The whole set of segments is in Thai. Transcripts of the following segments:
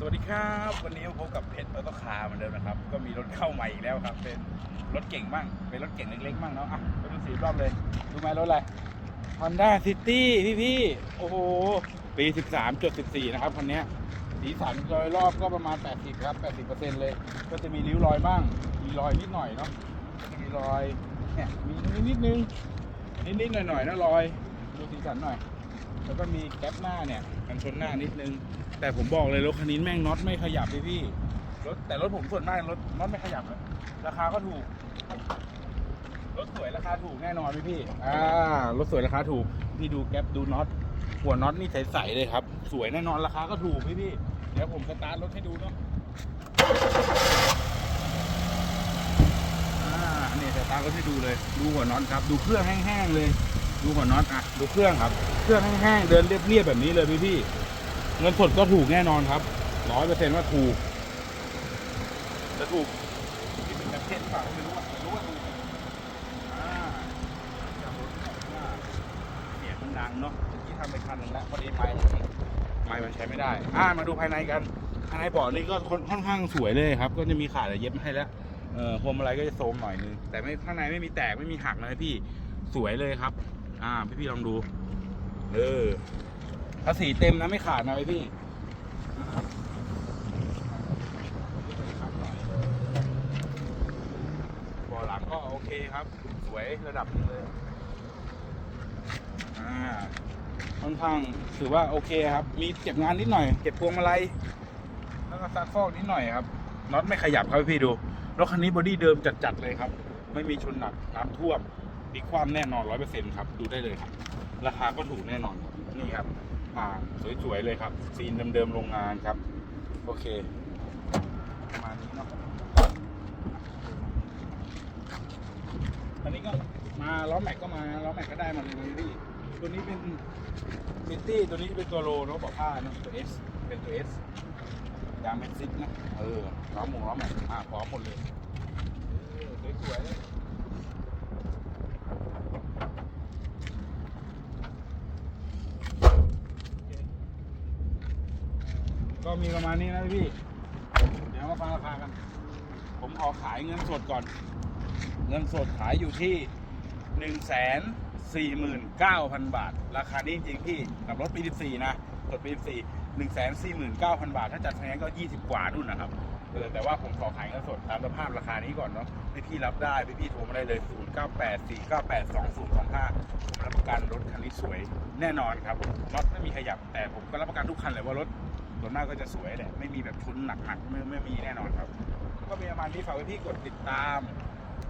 สวัสดีครับ วันนี้พบกับเพชรออโต้คาเหมือนเดิมนะครับ ก็มีรถเข้าใหม่อีกแล้วครับ เป็นรถเก่งบ้างเป็นรถเก่งเล็กๆบ้างเนาะอะไปดูสีรอบเลยดูไหมรถอะไร Honda City พี่พี่ๆโอ้โห ปี 13.14 นะครับคันนี้สีสันโดยรอบก็ประมาณ 80 ครับ 80%เลย ก็จะมีริ้วรอยบ้าง มีรอยนิดหน่อยเนาะมีรอยเนี่ยมีนิดนึงนิดๆหน่อยๆนะรอย ดูสีสันหน่อย แล้วก็มีแก๊ปหน้าเนี่ยกันชนหน้านิดนึง แต่ผมบอกเลยรถคันนี้แม่งน็อตไม่ขยับพี่พี่รถแต่รถผมส่วนมากรถน็อตไม่ขยับเลยราคาก็ถูก รถสวยราคาถูกแน่นอนพี่พี่อ่ารถสวยราคาถูกพี่ดูแก๊ปดูน็อตหัวน็อตนี่ใสๆเลยครับ สวยแน่นอนราคาก็ถูกพี่พี่เดี๋ยวผมสตาร์ทรถให้ดูเนาะอ่าเนี่ยสตาร์ทรถให้ดูเลย ดูหัวน็อตครับ ดูเครื่องแห้งๆเลย ดูหัวน็อตอะดูเครื่องครับ เครื่องแห้งๆเดินเรียบๆแบบนี้เลยพี่พี่เงินสดก็ถูกแน่นอนครับร้อยเปอร์เซ็นต์ว่าถูกจะถูกที่เป็นแบบเทนเปล่าไม่รู้อะรู้ว่าถูกอ่าจากรถที่บว่าเสียงมันดังเนาะเมื่อกี้ทำไปคันหนึงแล้วพอดีไปไม้มันใช้ไม่ได้ อ่ามาดูภายในกัน ภายในเบาะนี่ก็ค่อนข้างสวยเลยครับ ก็จะมีขาดเย็บให้แล้ว เอ่อพวงมาลัยก็จะโซมหน่อยนึง แต่ไม่ข้างในไม่มีแตกไม่มีหักเลยพี่ สวยเลยครับ อ่า พี่พี่ๆลองดู เออภาษีเต็มนะไม่ขาดนะพี่เบาะหลังก็โอเคครับ สวยระดับหนึงเลยอ่าค่อนข้างถือว่าโอเคครับ มีเก็บงานนิดหน่อย เก็บพวงมาลัยแล้วก็ซักฟอกนิดหน่อยครับน็อตไม่ขยับครับพี่ดูรถคันนี้บอดี้เดิมจัดๆเลยครับ ไม่มีชนหนักน้ำท่วม พลิกความแน่นอนร้อยเปอร์เซ็นต์ครับ ดูได้เลยครับ ราคาก็ถูกแน่นอนครับนี่ครับอ่าสวยๆเลยครับ ซีนเดิมๆโรงงานครับ โอเค ประมาณนี้เนาะอันนี้ก็มาล้อแม็กก็มาล้อแม็กก็ได้มาเลยนะพี่ตัวนี้เป็นมิตตี้ตัวนี้เป็นตัวโลเนาะบอกผ้าเนาะตัวเอสเป็นตัวเอสยางเม็ดซิกนะเออล้อหมูล้อแม็กอ่าพร้อมหมดเลยสวยๆเลย ก็มีประมาณนี้นะพี่ เดี๋ยวมาฟังราคากัน ผมขอขายเงินสดก่อน เงินสดขายอยู่ที่หนึ่งแสนสี่หมื่นเก้าพันบาท ราคานี้จริงๆพี่กับรถปี14นะรถปี14หนึ่งแสนสี่หมื่นเก้าพันบาท ถ้าจัดไฟแนนซ์ก็ยี่สิบกว่านู่นนะครับเออแต่ว่าผมขอขายเงินสดตามสภาพราคานี้ก่อนเนาะให้พี่รับได้พี่พี่โทรมาได้เลย 0 9 8 4 9 8 2 0 2 5รับประกันรถคันนี้สวยแน่นอนครับผมรถไม่มีขยับแต่ผมก็รับประกันทุกคันเลยว่ารถ ส่วนมากก็จะสวยแหละไม่มีแบบชุนหนักๆไม่ไม่มีแน่นอนครับ ก็มีประมาณนี้ฝากไว้พี่กดติดตาม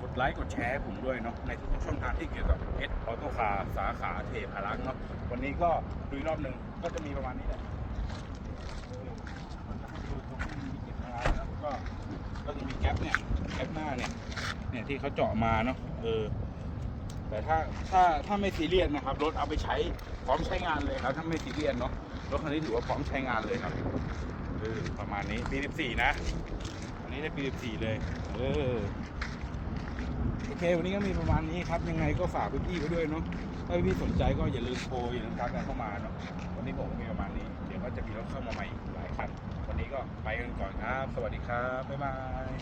กดไลค์กดแชร์ผมด้วยเนาะในทุกๆช่องทางที่เกี่ยวกับเอสออโต้คาสาขาเทพารักษ์เนาะวันนี้ก็ดูอีกรอบหนึ่งก็จะมีประมาณนี้แหละดูตรงมีก็บงานแล้วก็ก็จะมีแก๊ปเนี่ยแก๊ปหน้าเนี่ยเนี่ยที่เขาเจาะมาเนาะเออ แต่ถ้าถ้าถ้าไม่ซีเรียสนะครับ รถเอาไปใช้พร้อมใช้งานเลยครับ ถ้าไม่ซีเรียสเนาะรถคันนี้ถือว่าพร้อมใช้งานเลยครับเออประมาณนี้ปี14นะอันนี้ได้ปี14เลยเออโอเควันนี้ก็มีประมาณนี้ครับยังไงก็ฝากพี่ๆไว้ด้วยเนาะถ้าพี่ๆสนใจก็อย่าลืมโทรอย่าลืมทักกันเข้ามาเนาะวันนี้ผมก็มีประมาณนี้เดี๋ยวก็จะมีรถเข้ามาใหม่อีกหลายคันวันนี้ก็ไปกันก่อนครับ สวัสดีครับบ๊ายบาย